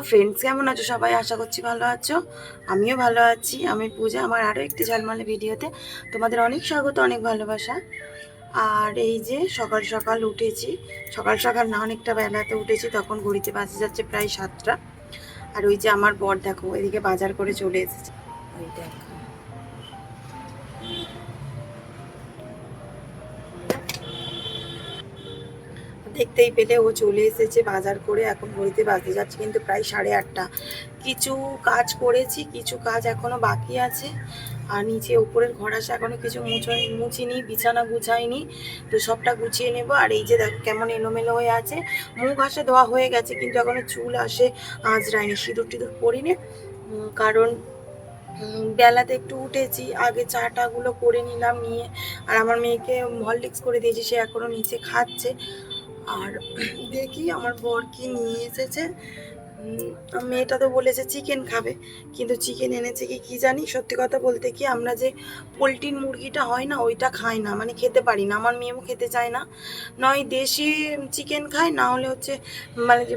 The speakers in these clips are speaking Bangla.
হ্যালো ফ্রেন্ডস কেমন আছো? সবাই আশা করছি ভালো আছো। আমিও ভালো আছি। আমি পূজা, আমার আরও একটি ঝালমালে ভিডিওতে তোমাদের অনেক স্বাগত, অনেক ভালোবাসা। আর এই যে সকাল সকাল উঠেছি, সকাল সকাল না অনেকটা বেলাতে উঠেছি, তখন ঘড়িতে বাজে যাচ্ছে প্রায় সাতটা। আর ওই যে আমার বর, দেখো, এদিকে বাজার করে চলে এসেছে। ওই দেখো। দেখতেই পেলে ও চলে এসেছে বাজার করে, এখন ঘড়িতে বাজতে যাচ্ছে কিন্তু প্রায় সাড়ে আটটা। কিছু কাজ করেছি, কিছু কাজ এখনও বাকি আছে। আর নিচে উপরের ঘর আসে এখনও কিছু মুছোই, মুছিনি, বিছানা গুছাইনি, তো সবটা গুছিয়ে নেব। আর এই যে দেখো কেমন এলোমেলো হয়ে আছে। মুখ আসে ধোয়া হয়ে গেছে, কিন্তু এখনও চুল আসে আঁচড়ায়নি সিঁদুর টিঁদুর পরিনি। কারণ বেলাতে একটু উঠেছি, আগে চাটাগুলো করে নিলাম, নিয়ে, আর আমার মেয়েকে হরলিক্স করে দিয়েছি, সে এখনও নিচে খাচ্ছে। আর দেখি আমার বর কি নিয়ে এসেছে। মেয়েটা তো বলেছে চিকেন খাবে, কিন্তু চিকেন এনেছে কি কি জানি? সত্যি কথা বলতে কি আমরা যে পোলট্রির মুরগিটা হয় না, ওইটা খাই না মানে খেতে পারি না। আমার মেয়েও খেতে চায় না। নয় দেশি চিকেন খায়, না হলে হচ্ছে মানে যে!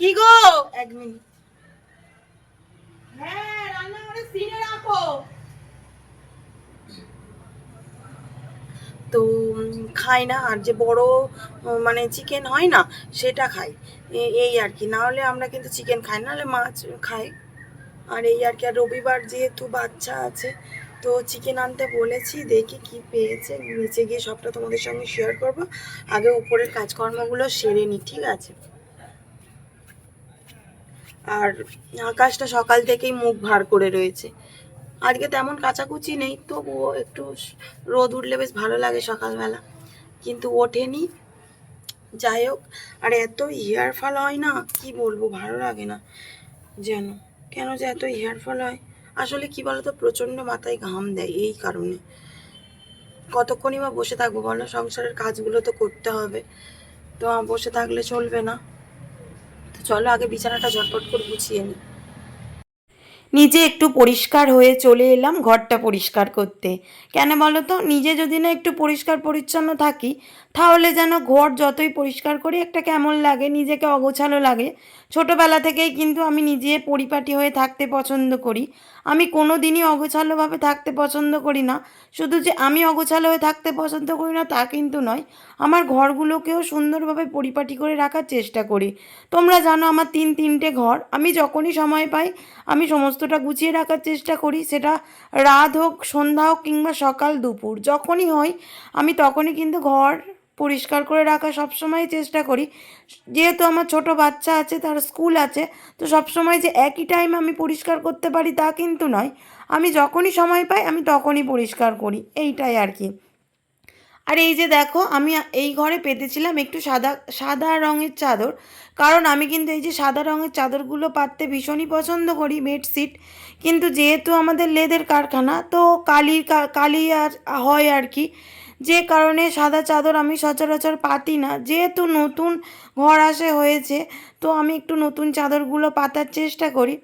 কি গো? এক মিনিট। হ্যাঁ রান্নাঘরে সিনে রাখো। তো খাই না। আর যে বড় মানে চিকেন হয় না, সেটা খাই। এই আর কি। না হলে আমরা কিন্তু চিকেন খাই, না হলে মাছ খাই। আর এই আর কি। আর রবিবার যেহেতু বাচ্চা আছে, তো চিকেন আনতে বলেছি, দেখি কি পেয়েছে। নিচে গিয়ে সবটা তোমাদের সঙ্গে শেয়ার করব। আগে উপরের কাজকর্মগুলো সেরে নি, ঠিক আছে? আর আকাশটা সকাল থেকেই মুখ ভার করে রয়েছে। আজকে তেমন কাচাকুচি নেই, তবুও একটু রোদ উঠলে বেশ ভালো লাগে সকালবেলা। কিন্তু ওঠেনি। যাই হোক, আর এত হেয়ার ফল হয় না, কি বলব, ভালো লাগে না যেন। কেন যে এত হেয়ার ফল হয়? আসলে কি বলতো, প্রচণ্ড মাথায় ঘাম দেয় এই কারণে। কতক্ষণই বা বসে থাকব বলো? সংসারের কাজগুলো তো করতে হবে। তো বসে থাকলে চলবে না। তো চলো, আগে বিছানাটা ঝটপট করে গুছিয়ে নিই নিজে একটু পরিষ্কার হয়ে চলে এলাম ঘরটা পরিষ্কার করতে। কেন বলো তো নিজে যদি না একটু পরিষ্কার পরিচ্ছন্ন থাকি, তাহলে যেন ঘর যতই পরিষ্কার করি, একটা কেমন লাগে, নিজেকে অগোছালো লাগে। ছোটোবেলা থেকেই কিন্তু আমি নিজে পরিপাটি হয়ে থাকতে পছন্দ করি। আমি কোনো দিনই অগোছালোভাবে থাকতে পছন্দ করি না। শুধু যে আমি অগোছালো হয়ে থাকতে পছন্দ করি না, তা কিন্তু নয়। আমার ঘরগুলোকেও সুন্দরভাবে পরিপাটি করে রাখার চেষ্টা করি। তোমরা জানো আমার তিন তিনটে ঘর। আমি যখনই সময় পাই, আমি সমস্তটা গুছিয়ে রাখার চেষ্টা করি। সেটা রাত হোক, সন্ধ্যা হোক কিংবা সকাল দুপুর। যখনই হয়, আমি তখনই কিন্তু ঘর পরিষ্কার করে রাখা সবসময় চেষ্টা করি। যেহেতু আমার ছোট বাচ্চা আছে, তার স্কুল আছে, তো সবসময় যে একই টাইম আমি পরিষ্কার করতে পারি তা কিন্তু নয়। আমি যখনই সময় পাই, আমি তখনই পরিষ্কার করি, এইটাই আর কি। আর এই যে দেখো, আমি এই ঘরে পেতেছিলাম একটু সাদা সাদা রঙের চাদর। কারণ আমি কিন্তু এই যে সাদা রঙের চাদরগুলো পাততে ভীষণই পছন্দ করি বেডশিট কিন্তু যেহেতু আমাদের লেদের কারখানা, তো কালি কা- কালি আর হয় আর কি। যে কারণে সাদা চাদর আমি সচরাচর পাতি না। যেহেতু নতুন ঘর আসে হয়েছে, তো আমি একটু নতুন চাদরগুলো পাতার চেষ্টা করি।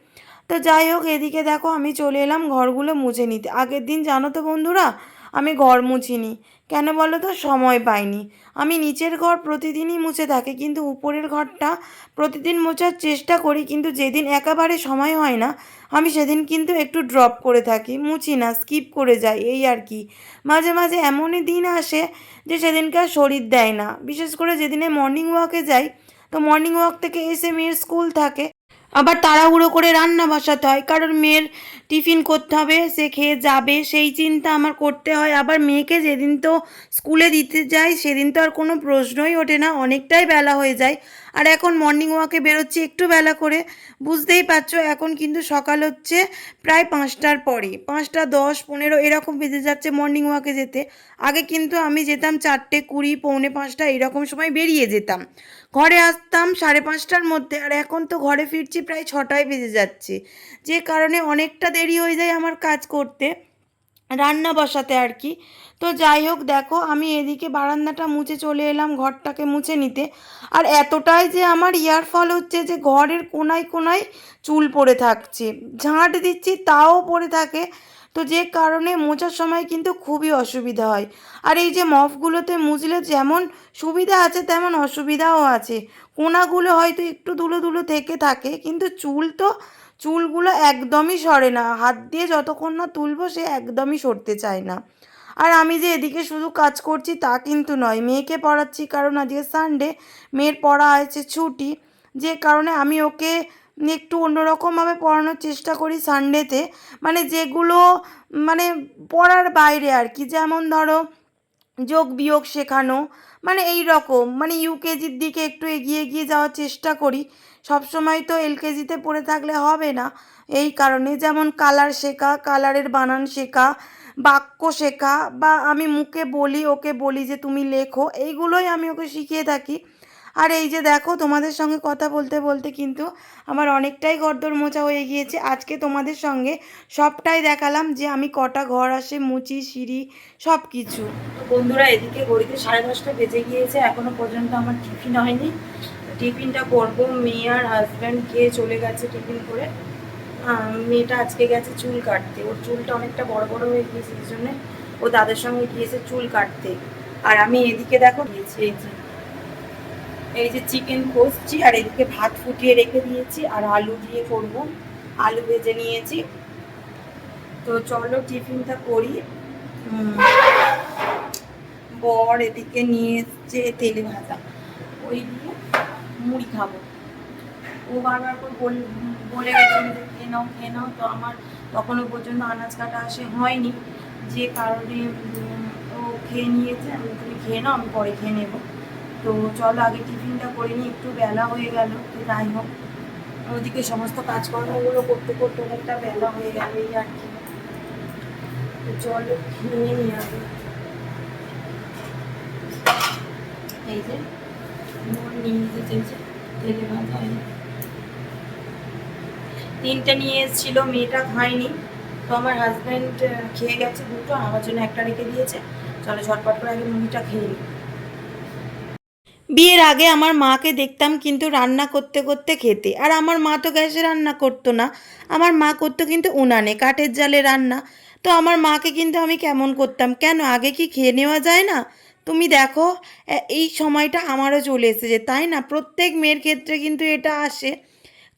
তো যাই হোক, এদিকে দেখো আমি চলে এলাম ঘরগুলো মুছে নিতে। আগের দিন জানো তো বন্ধুরা, আমি ঘর মুছিনি। কেন বলো তো? সময় পাইনি। আমি নিচের ঘর প্রতিদিনই মুছে থাকি, কিন্তু উপরের ঘরটা প্রতিদিন মোছার চেষ্টা করি, কিন্তু যেদিন একেবারে সময় হয় না, আমি সেদিন কিন্তু একটু ড্রপ করে থাকি। মুছি না স্কিপ করে যাই, এই আর কি। মাঝে মাঝে এমনই দিন আসে যে সেদিনকার শরীর দেয় না। বিশেষ করে যেদিনে মর্নিং ওয়াকে যাই, তো মর্নিং ওয়াক থেকে এসে মেয়ের স্কুল থাকে। আবার তাড়াহুড়ো করে রান্না বসাতে হয়, কারণ মেয়ের টিফিন করতে হবে, সে খেয়ে যাবে, সেই চিন্তা আমার করতে হয়। আবার মেয়েকে যেদিন তো স্কুলে দিতে যাই, সেদিন তো আর কোনো প্রশ্নই ওঠে না, অনেকটাই বেলা হয়ে যায়। আর এখন মর্নিং ওয়াকে বেরোচ্ছি একটু বেলা করে। বুঝতেই পারছ, এখন কিন্তু সকাল হচ্ছে প্রায় পাঁচটার পরে। পাঁচটা, দশ, পনেরো এরকম বেজে যাচ্ছে মর্নিং ওয়াকে যেতে। আগে কিন্তু আমি যেতাম চারটে কুড়ি, পৌনে পাঁচটা এরকম সময় বেরিয়ে যেতাম। ঘরে আসতাম সাড়ে পাঁচটার মধ্যে আর এখন তো ঘরে ফিরছি প্রায় ছটায় বেজে যাচ্ছে। যে কারণে অনেকটা দেরি হয়ে যায় আমার কাজ করতে। রান্না বসাতে আর কি। তো যাই হোক, দেখো আমি এদিকে বারান্দাটা মুছে চলে এলাম ঘরটাকে মুছে নিতে। আর এতটাই যে আমার ইয়ার ফল হচ্ছে যে ঘরের কোনায় কোনায় চুল পড়ে থাকছে। ঝাঁট দিচ্ছি, তাও পড়ে থাকে। তো যে কারণে মোছার সময় কিন্তু খুবই অসুবিধা হয়। আর এই যে মফগুলোতে মুছলে যেমন সুবিধা আছে, তেমন অসুবিধাও আছে। কোনাগুলো হয়তো একটু ধুলো ধুলো থেকে থাকে, কিন্তু চুল তো চুলগুলো একদমই সরে না। হাত দিয়ে যতক্ষণ না তুলবো সে একদমই সরতে চায় না। আর আমি যে এদিকে শুধু কাজ করছি তা কিন্তু নয়, মেয়েকে পড়াচ্ছি কারণ আজকে সানডে মেয়ের পড়া আছে ছুটি। যে কারণে আমি ওকে একটু অন্যরকমভাবে পড়ানোর চেষ্টা করি সানডেতে মানে যেগুলো মানে পড়ার বাইরে আর কি। যেমন ধরো যোগ বিয়োগ শেখানো মানে এই রকম মানে ইউকেজির দিকে একটু এগিয়ে এগিয়ে যাওয়ার চেষ্টা করি। সবসময় তো এলকেজিতে পড়ে থাকলে হবে না। এই কারণে যেমন কালার শেখা কালারের বানান শেখা, বাক্য শেখা, বা আমি মুখে বলি, ওকে বলি যে তুমি লেখো, এইগুলোই আমি ওকে শিখিয়ে থাকি। আর এই যে দেখো, তোমাদের সঙ্গে কথা বলতে বলতে কিন্তু আমার অনেকটাই গর্দর মোচা হয়ে গিয়েছে। আজকে তোমাদের সঙ্গে সবটাই দেখালাম যে আমি কটা ঘর আসে, মুচি, সিঁড়ি সব কিছু বন্ধুরা, এদিকে ঘড়িতে সাড়ে দশটা বেজে গিয়েছে, এখনও পর্যন্ত আমার টিফিন হয়নি। টিফিনটা করব, মেয়ে আর হাজব্যান্ড খেয়ে চলে গেছে টিফিন করে। মেয়েটা আজকে গেছে চুল কাটতে। ওর চুলটা অনেকটা বড় বড় হয়ে গিয়েছে, এই জন্যে ও দাদের সঙ্গে গিয়েছে চুল কাটতে। আর আমি এদিকে দেখো গিয়েছি এই এই যে চিকেন কষছি, আর এদিকে ভাত ফুটিয়ে রেখে দিয়েছি, আর আলু দিয়ে করব। আলু ভেজে নিয়েছি। তো চলো টিফিনটা করি। বর এদিকে নিয়ে এসছে তেলে ভাজা। ওই দিয়ে মুড়ি খাব। ও বারবার করে বল- যে, খেয়ে নাও খেয়ে নাও। তো আমার তখনও পর্যন্ত আনাজ কাটা আসে হয়নি। যে কারণে ও খেয়ে নিয়েছে। আমি তুমি খেয়ে নাও, আমি পরে খেয়ে নেব। তো চলো আগে টিফিনটা করে নিই, একটু বেলা হয়ে গেল, তো যাই হোক। ওদিকে সমস্ত কাজকর্মগুলো করতে করতে অনেকটা বেলা হয়ে গেল এই আর কি। তো চলো খেয়ে নিই আগে। এই যে, নুন নিয়ে এই যে তেলে তিনটে নিয়ে এসেছিল, মেয়েটা খায়নি। তো আমার হাজব্যান্ড খেয়ে গেছে দুটো, আমার জন্য একটা রেখে দিয়েছে। চলো ঝটপট করে আগে মুড়িটা খেয়ে নিই। বিয়ের আগে আমার মাকে দেখতাম কিন্তু রান্না করতে করতে খেতে। আর আমার মা তো গ্যাসে রান্না করতো না। আমার মা করতো কিন্তু উনানে, কাঠের জালে রান্না। তো আমার মাকে কিন্তু আমি কেমন করতাম? কেন, আগে কি খেয়ে নেওয়া যায় না? তুমি দেখো এই সময়টা আমারও চলে এসেছে, তাই না? প্রত্যেক মেয়ের ক্ষেত্রে কিন্তু এটা আসে।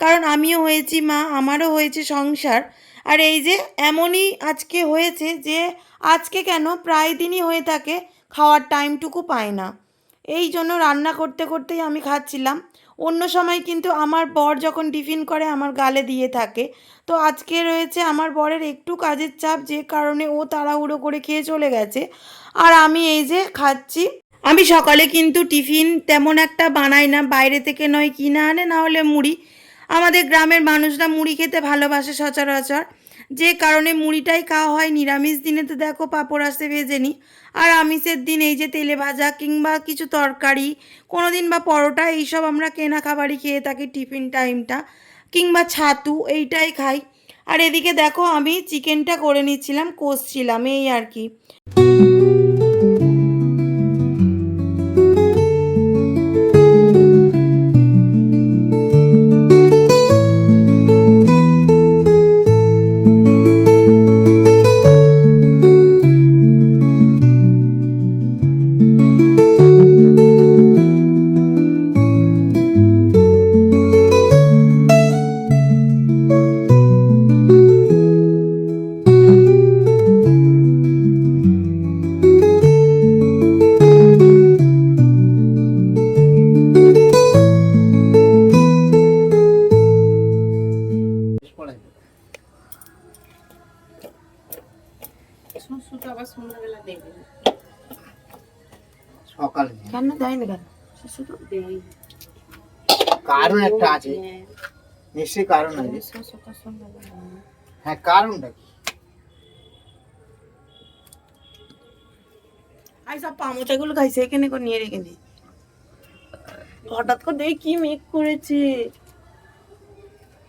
কারণ আমিও হয়েছি মা, আমারও হয়েছে সংসার। আর এই যে এমনই আজকে হয়েছে যে, আজকে কেন প্রায় দিনই হয়ে থাকে, খাওয়ার টাইমটুকু পায় না। এই জন্য রান্না করতে করতেই আমি খাচ্ছিলাম। অন্য সময় কিন্তু আমার বর যখন টিফিন করে আমার গালে দিয়ে থাকে। তো আজকে রয়েছে আমার বরের একটু কাজের চাপ, যে কারণে ও তাড়াহুড়ো করে খেয়ে চলে গেছে। আর আমি এই যে খাচ্ছি। আমি সকালে কিন্তু টিফিন তেমন একটা বানাই না, বাইরে থেকে নয় কিনে আনে, না হলে মুড়ি। আমাদের গ্রামের মানুষরা মুড়ি খেতে ভালোবাসে সচরাচর। যে কারণে মুড়িটাই খাওয়া হয়, নিরামিষ দিনে তো দেখো পাঁপড় আসে ভেজে নিই আর আমিষের দিন এই যে তেলে ভাজা কিংবা কিছু তরকারি কোনো দিন বা পরোটা, এইসব আমরা কেনা খাবারই খেয়ে থাকি টিফিন টাইমটা, কিংবা ছাতু, এইটাই খাই। আর এদিকে দেখো আমি চিকেনটা করে নিচ্ছিলাম, কষছিলাম, এই আর কি। সকালে কেন দেয় না কেন কারণ একটা আছে। নিশ্চয়ই কারণ আছে। হ্যাঁ কারণটা কি? আই সব পামোচাগুলো খাইছে এখানে করে নিয়ে রেখে নে হঠাৎ করে দেখি কি মেঘ করেছে।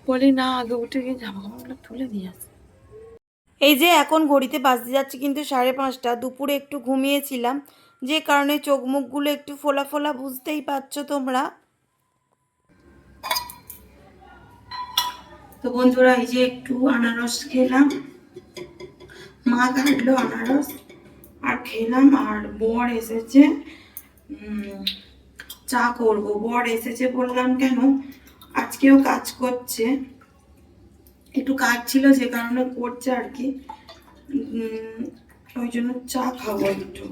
বলি না আগে উঠে গিয়ে জামা কাপড়গুলো তুলে দিয়ে আসে। এই যে এখন ঘড়িতে বাজতে যাচ্ছে কিন্তু সাড়ে পাঁচটা। দুপুরে একটু ঘুমিয়েছিলাম। যে কারণে চোখ মুখগুলো একটু ফোলা ফোলা বুঝতেই পারছ তোমরা। তো বন্ধুরা, এই যে একটু আনারস খেলাম, মা কাটলো আনারস, আর খেলাম, আর বর এসেছে চা করব। বর এসেছে বললাম কেন, আজকেও কাজ করছে। একটু কাজ ছিল যে কারণে করছে আর কি। ওই জন্য চা খাব একটু।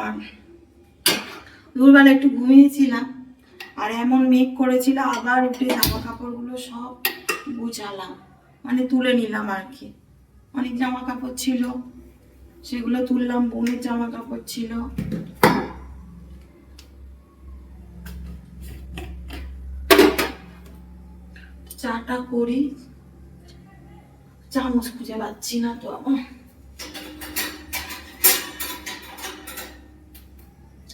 আর দুপুরবেলা একটু ঘুমিয়েছিলাম, আর এমন মেঘ করেছিল, আবার উঠে জামা কাপড়গুলো সব গুছালাম মানে তুলে নিলাম আর কি। অনেক জামা কাপড় ছিল, সেগুলো তুললাম, বোনের জামা কাপড় ছিল। চাটা করি, চামচ খুঁজে পাচ্ছি না তো। আমার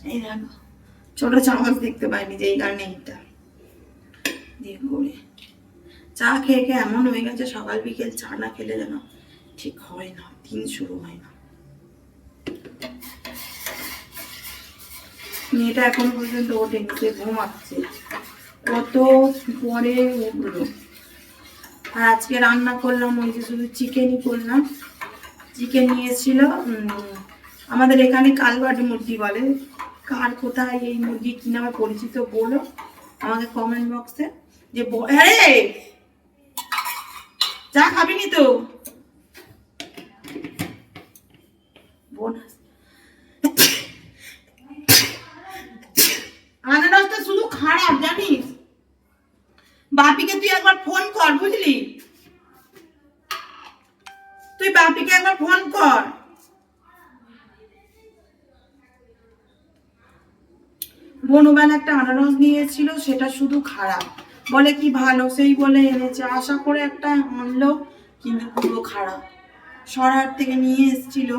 এই দেখো ছোট চামচ দেখতে পাইনি যে এই কারণে এইটা। দিয়ে চা খেয়ে খেয়ে এমন হয়ে গেছে সকাল বিকেল চা না খেলে যেন ঠিক হয় না দিন শুরু হয় না। মেয়েটা এখন পর্যন্ত ওঠেনি সে ঘুমাচ্ছে। কত পরে উঠল। আর আজকে রান্না করলাম ওই যে শুধু চিকেনই করলাম। চিকেন নিয়ে এসেছিল উম, আমাদের এখানে কালবাটি মুরগি বলে। কার কোথায় এই মুরগি কি নামে পরিচিত বলো? আমাকে কমেন্ট বক্সে যে আরে চা খাবি নি তো? শুধু খারাপ, জানিস? বাপিকে তুই একবার ফোন কর, বুঝলি? তুই বাপিকে একবার ফোন কর। বনবেলা একটা আনারস নিয়েছিল, সেটা শুধু খারাপ। বলে কি ভালো? সেই বলে এনেছে। আশা করে একটা আনলো, কিন্তু পুরো খারাপ। সরার থেকে নিয়ে এসেছিল।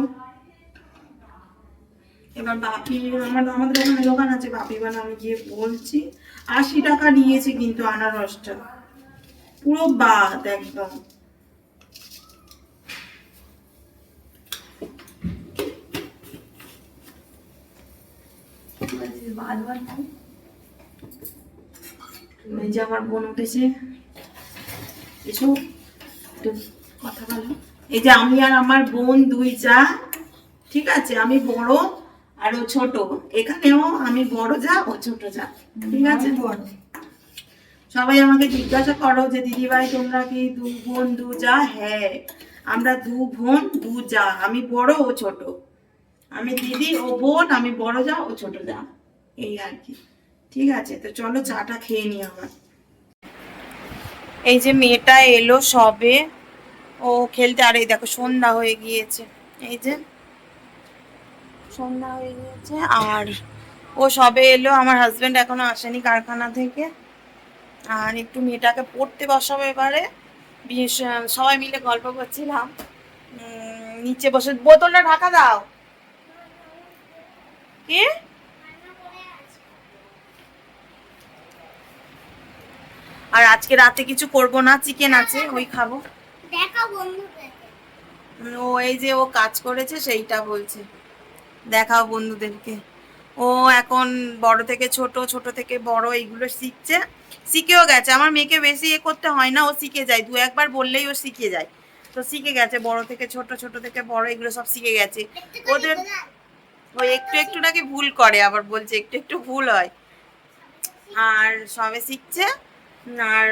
এবার বাপি, আমার আমাদের ওখানে দোকান আছে, বাপি মানে আমি গিয়ে বলছি, আশি টাকা নিয়েছে কিন্তু আনারসটা। পুরো বাদ একদম। এই যে আমার বোন উঠেছে। এসো একটু কথা বলো। এই যে আমি আর আমার বোন দুই যা ঠিক আছে? আমি বড় আর ও ছোট। এখানেও আমি বড় যা ও ছোট যা ঠিক আছে? সবাই আমাকে জিজ্ঞাসা করো যে দিদিভাই তোমরা কি দু বোন দু যা? হ্যাঁ আমরা দু বোন দু যা। আমি বড় ও ছোট। আমি দিদি ও বোন আমি বড় যা ও ছোট যা। এই আর কি। ঠিক আছে, তো চলো চাটা খেয়ে নি আমার। এই যে মেয়েটা এলো সবে, ও খেলতে, আর এই দেখো সন্ধ্যা হয়ে গিয়েছে। এই যে সন্ধ্যা হয়ে গিয়েছে, আর ও সবে এলো, আমার হাজবেন্ড এখনও আসেনি কারখানা থেকে। আর একটু মেয়েটাকে পড়তে বসাবো এবারে। সবাই মিলে গল্প করছিলাম। নিচে বসে, বোতলটা ঢাকা দাও। কি? আর আজকে রাতে কিছু করব না চিকেন আছে ওই খাব। ও এই যে ও কাজ করেছে সেইটা বলছে। দেখাও বন্ধুদেরকে। ও এখন বড় থেকে ছোট ছোট থেকে বড় এইগুলো শিখছে। শিখেও গেছে। আমার মেয়েকে বেশি এ করতে হয় না ও শিখে যায়। দু একবার বললেই ও শিখে যায়। তো শিখে গেছে বড় থেকে ছোট ছোট থেকে বড় এগুলো সব শিখে গেছে। ওদের ওই একটু একটু নাকি ভুল করে আবার বলছে একটু একটু ভুল হয়। আর সবে শিখছে। আর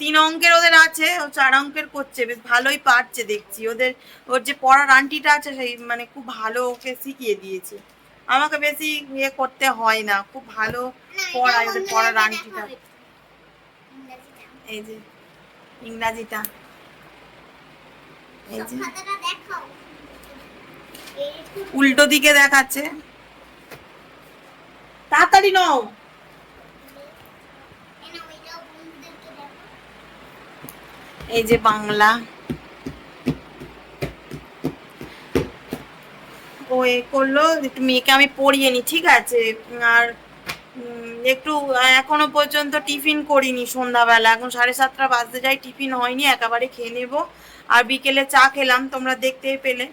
তিন অঙ্কের ওদের আছে, ও চার অঙ্কের করছে, বেশ ভালোই পারছে দেখছি। ওদের, ওর যে পড়ার আন্টিটা আছে, সেই মানে খুব ভালো ওকে শিখিয়ে দিয়েছে। আমাকে বেশি ইয়ে করতে হয় না, খুব ভালো পড়ায় ওদের পড়ার আন্টিটা। এই যে, ইংরাজিটা। এই যে। উল্টো দিকে দেখাচ্ছে। তাড়াতাড়ি নাও এনে ওইটাও বন্ধুদেরকে দেখো এই যে বাংলা। ও এ করল একটু মেয়েকে আমি পড়িয়ে নি, ঠিক আছে? আর একটু, এখনও পর্যন্ত টিফিন করিনি সন্ধ্যাবেলা। এখন সাড়ে সাতটা বাজতে যাই টিফিন হয়নি, একেবারে খেয়ে নেব। আর বিকেলে চা খেলাম, তোমরা দেখতেই পেলে।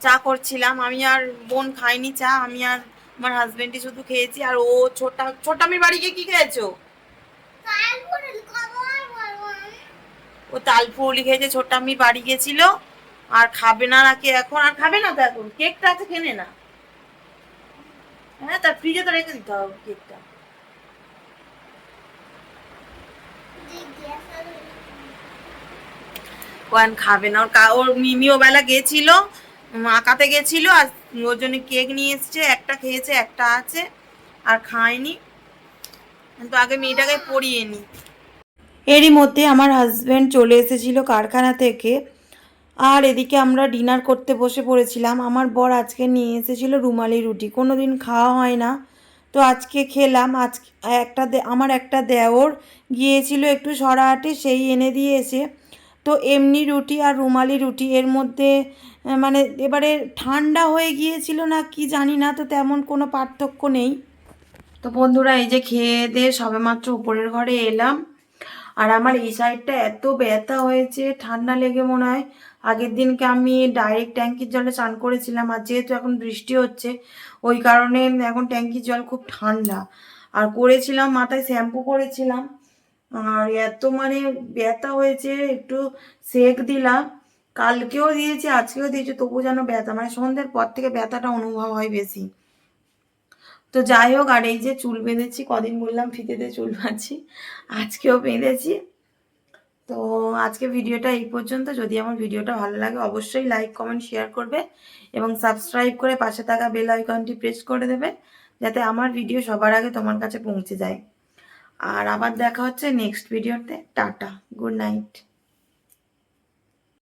চা করছিলাম, আমি আর বোন খাইনি চা, আমি আর আমার হাজবেন্ডই শুধু খেয়েছি। আর ও ছোটা, ছোটামির বাড়ি গিয়ে কি খেয়েছো? ও তালপুরি খেয়েছে ছোট আমি বাড়ি গেছিল। আর খাবে না নাকি এখন? আর খাবে না তো এখন? কেকটা আছে, কেনে না। হ্যাঁ তার ফ্রিজে তো রেখে দিতে হবে কেকটা। যে গ্যাস আর ও আর খাবে না। ওর কা- ওর মিমিও বেলা গেছিল আঁকাতে গেছিল, আর ওর জন্য কেক নিয়ে এসছে। একটা খেয়েছে, একটা আছে, আর খায়নি। তো আগে মেয়েটাকে পড়িয়ে নি। এরই মধ্যে আমার হাজব্যান্ড চলে এসেছিল কারখানা থেকে। আর এদিকে আমরা ডিনার করতে বসে পড়েছিলাম। আমার বর আজকে নিয়ে এসেছিল রুমালি রুটি। কোনো দিন খাওয়া হয় না। তো আজকে খেলাম। আজ একটা আমার একটা দেওর গিয়েছিল একটু সরাহাটে, সেই এনে দিয়েছে। তো এমনি রুটি আর রুমালি রুটি। এর মধ্যে মানে এবারে ঠান্ডা হয়ে গিয়েছিল না কি জানি না, তো তেমন কোনো পার্থক্য নেই। তো বন্ধুরা, এই যে খেয়ে দিয়ে সবেমাত্র উপরের ঘরে এলাম। আর আমার এই সাইডটা এত ব্যথা হয়েছে, ঠান্ডা লেগে মনে হয়। আগের দিনকে আমি ডাইরেক্ট ট্যাঙ্কির জলে চান করেছিলাম, আর যেহেতু এখন বৃষ্টি হচ্ছে, ওই কারণে এখন ট্যাঙ্কির জল খুব ঠান্ডা। আর করেছিলাম, মাথায় শ্যাম্পু করেছিলাম। আর এত মানে ব্যথা হয়েছে, একটু সেক দিলাম। কালকেও দিয়েছি, আজকেও দিয়েছি তবু যেন ব্যথা মানে সন্ধ্যের পর থেকে ব্যথাটা অনুভব হয় বেশি। তো যাই হোক, আর এই যে চুল বেঁধেছি, কদিন বললাম ফিতেতে চুল বাঁধছি, আজকেও বেঁধেছি। তো আজকে ভিডিওটা এই পর্যন্ত। যদি আমার ভিডিওটা ভালো লাগে, অবশ্যই লাইক, কমেন্ট, শেয়ার করবে এবং সাবস্ক্রাইব করে পাশে থাকা বেল আইকনটি প্রেস করে দেবে, যাতে আমার ভিডিও সবার আগে তোমার কাছে পৌঁছে যায়। আর আবার দেখা হচ্ছে নেক্সট ভিডিওতে। Tata, good night.